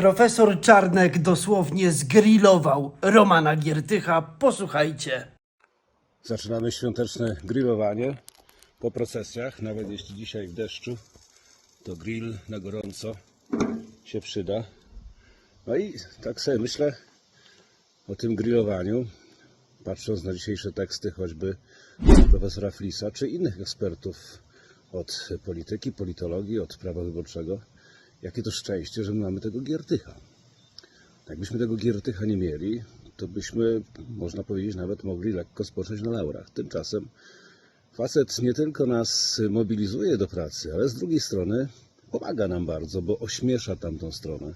Profesor Czarnek dosłownie zgrillował Romana Giertycha. Posłuchajcie. Zaczynamy świąteczne grillowanie po procesjach, nawet jeśli dzisiaj w deszczu, to grill na gorąco się przyda. No i tak sobie myślę o tym grillowaniu, patrząc na dzisiejsze teksty choćby profesora Flisa czy innych ekspertów od polityki, politologii, od prawa wyborczego, jakie to szczęście, że my mamy tego Giertycha. Jakbyśmy tego Giertycha nie mieli, to byśmy, można powiedzieć, nawet mogli lekko spocząć na laurach. Tymczasem facet nie tylko nas mobilizuje do pracy, ale z drugiej strony pomaga nam bardzo, bo ośmiesza tamtą stronę.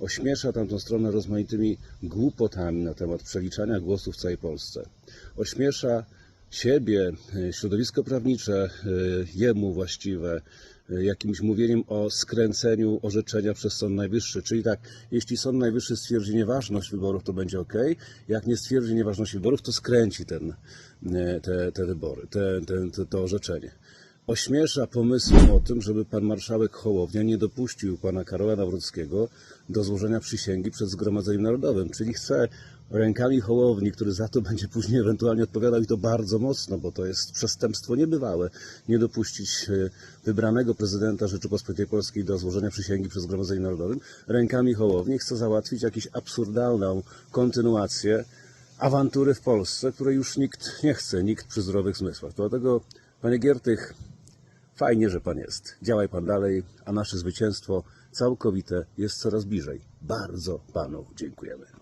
Ośmiesza tamtą stronę rozmaitymi głupotami na temat przeliczania głosów w całej Polsce. Ośmiesza siebie, e, środowisko prawnicze, e, jemu właściwe, e, jakimś mówieniem o skręceniu orzeczenia przez Sąd Najwyższy. Czyli tak, jeśli Sąd Najwyższy stwierdzi nieważność wyborów, to będzie ok. Jak nie stwierdzi nieważności wyborów, to skręci ten, te, te wybory, te, te, te, to orzeczenie. Ośmiesza pomysłem o tym, żeby pan marszałek Hołownia nie dopuścił pana Karola Nawrockiego do złożenia przysięgi przed Zgromadzeniem Narodowym. Czyli chce rękami Hołowni, który za to będzie później ewentualnie odpowiadał i to bardzo mocno, bo to jest przestępstwo niebywałe, nie dopuścić e, wybranego prezydenta Rzeczypospolitej Polskiej do złożenia przysięgi przed Zgromadzeniem Narodowym. Rękami Hołowni chce załatwić jakąś absurdalną kontynuację awantury w Polsce, której już nikt nie chce, nikt przy zdrowych zmysłach. Dlatego, panie Giertych, fajnie, że pan jest. Działaj pan dalej, a nasze zwycięstwo całkowite jest coraz bliżej. Bardzo panu dziękujemy.